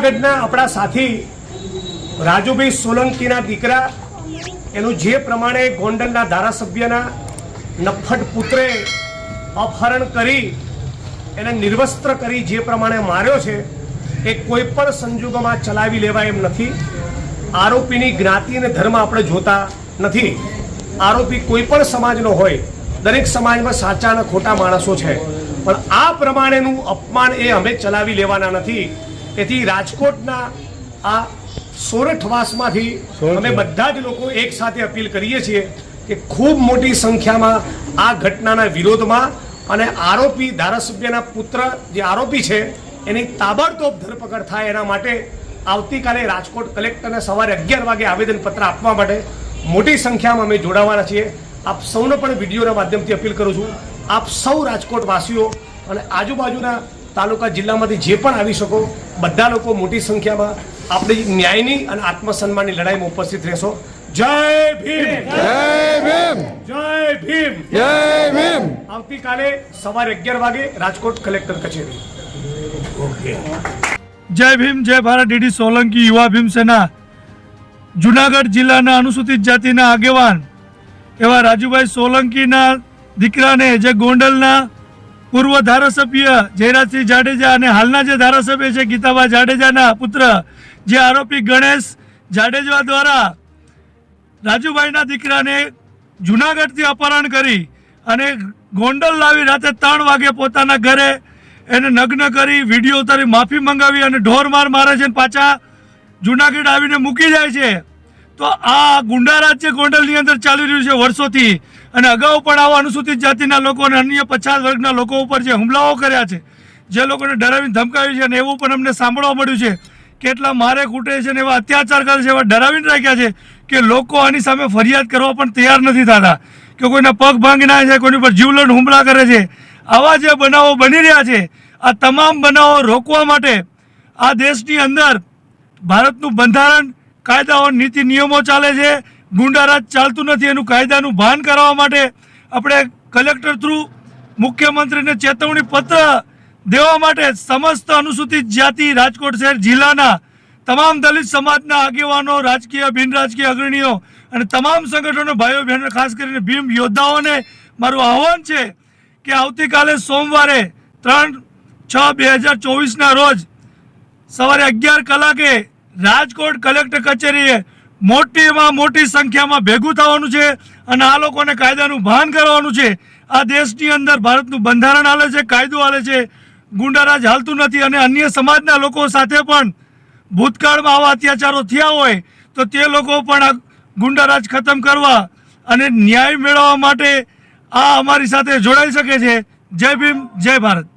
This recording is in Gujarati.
જૂનાગઢના આપણા સાથી રાજુભાઈ સોલંકીના દીકરા, એનું જે પ્રમાણે ગોંડલના ધારાસભ્યના નફટ પુત્રે અપહરણ કરી, એને નિર્વસ્ત્ર કરી જે પ્રમાણે માર્યો છે, એ કોઈ પણ સંજોગોમાં ચલાવી લેવાય એમ નથી. આરોપીની જ્ઞાતિ અને ધર્મ આપણે જોતા નથી. આરોપી કોઈ પણ સમાજનો હોય, દરેક સમાજમાં સાચા અને ખોટા માણસો છે. પણ આ પ્રમાણેનું અપમાન એ અમે ચલાવી લેવાના નથી. તેથી રાજકોટના આ સોરઠવાસમાંથી અમે બધા જ લોકો એક સાથે અપીલ કરીએ છીએ કે ખૂબ મોટી સંખ્યામાં આ ઘટનાના વિરોધમાં અને આરોપી ધારાસભ્યના પુત્ર જે આરોપી છે એની તાબડતોબ ધરપકડ થાય એના માટે આવતીકાલે રાજકોટ કલેક્ટરને સવારે અગિયાર વાગે આવેદનપત્ર આપવા માટે મોટી સંખ્યામાં અમે જોડાવાના છીએ. આપ સૌને પણ વિડીયોના માધ્યમથી અપીલ કરું છું. આપ સૌ રાજકોટ વાસીઓ અને આજુબાજુના તાલુકા જિલ્લામાંથી જે પણ આવી શકો બધા લોકો મોટી સંખ્યામાં આપણી ન્યાયની અને આત્મસન્માનની લડાઈમાં ઉપસ્થિત રહેશો. જય ભીમ! જય ભીમ! જય ભીમ! જય ભીમ! આવતીકાલે સવારે અગિયાર વાગે રાજકોટ કલેક્ટર કચેરી. જય ભીમ જય ભારત. ડીડી સોલંકી યુવા ભીમસેના જુનાગઢ જિલ્લાના અનુસૂચિત જાતિના આગેવાન એવા રાજુભાઈ સોલંકીના દીકરાને જે ગોંડલના પૂર્વ ધારાસભ્ય જયરાજસિંહ જાડેજા અને હાલના જે ધારાસભ્ય છે ગીતાબા જાડેજાના પુત્ર જે આરોપી ગણેશ જાડેજા દ્વારા રાજુભાઈના દીકરાને જુનાગઢથી અપહરણ કરી અને ગોંડલ લાવી રાતે ત્રણ વાગે પોતાના ઘરે એને નગ્ન કરી વીડિયો ઉતારી માફી મંગાવી અને ઢોર માર મારે છે પાછા જુનાગઢ આવીને મૂકી જાય છે. તો આ ગુંડા રાજ્ય ગોંડલની અંદર ચાલી રહ્યું છે વર્ષોથી. અને અગાઉ પણ આવા અનુસૂચિત જાતિના લોકો અને અન્ય પછાત વર્ગના લોકો ઉપર જે હુમલાઓ કર્યા છે, જે લોકોને ડરાવીને ધમકાવ્યું છે અને એવું પણ અમને સાંભળવા મળ્યું છે કેટલા મારે કૂટે છે ને એવા અત્યાચાર કરે છે એવા ડરાવીને રાખ્યા છે કે લોકો આની સામે ફરિયાદ કરવા પણ તૈયાર નથી થતા. કે કોઈના પગ ભાંગી નાખે છે કોઈની પર જીવલેણ હુમલા કરે છે. આવા જે બનાવો બની રહ્યા છે, આ તમામ બનાવો રોકવા માટે આ દેશની અંદર ભારતનું બંધારણ કાયદાઓ, નીતિ, નિયમો ચાલે છે. ગુંડારાજ ચાલતું નથી. એનું કાયદાનું ભાન કરાવવા માટે આપણે કલેક્ટર થ્રુ મુખ્યમંત્રીને ચેતવણી પત્ર દેવા માટે સમસ્ત અનુસૂચિત જાતિ, રાજકોટ શહેર જિલ્લાના તમામ દલિત સમાજના આગેવાનો, રાજકીય બિન રાજકીય અગ્રણીઓ અને તમામ સંગઠનો ભાઈઓ બહેનો ખાસ કરીને ભીમ યોદ્ધાઓને મારું આહવાન છે કે આવતીકાલે સોમવારે ત્રણ છ બે હજાર ચોવીસના રોજ સવારે અગિયાર કલાકે રાજકોટ કલેક્ટર કચેરીએ મોટીમાં મોટી સંખ્યામાં ભેગું થવાનું છે અને આ લોકોને કાયદાનું ભાન કરવાનું છે. આ દેશની અંદર ભારતનું બંધારણ હાલે છે, કાયદો હાલે છે, ગુંડારાજ હાલતું નથી અને અન્ય સમાજના લોકો સાથે પણ ભૂતકાળમાં આવા અત્યાચારો થયા હોય તો તે લોકો પણ આ ગુંડારાજ ખતમ કરવા અને ન્યાય મેળવવા માટે આ અમારી સાથે જોડાઈ શકે છે. જય ભીમ, જય ભારત.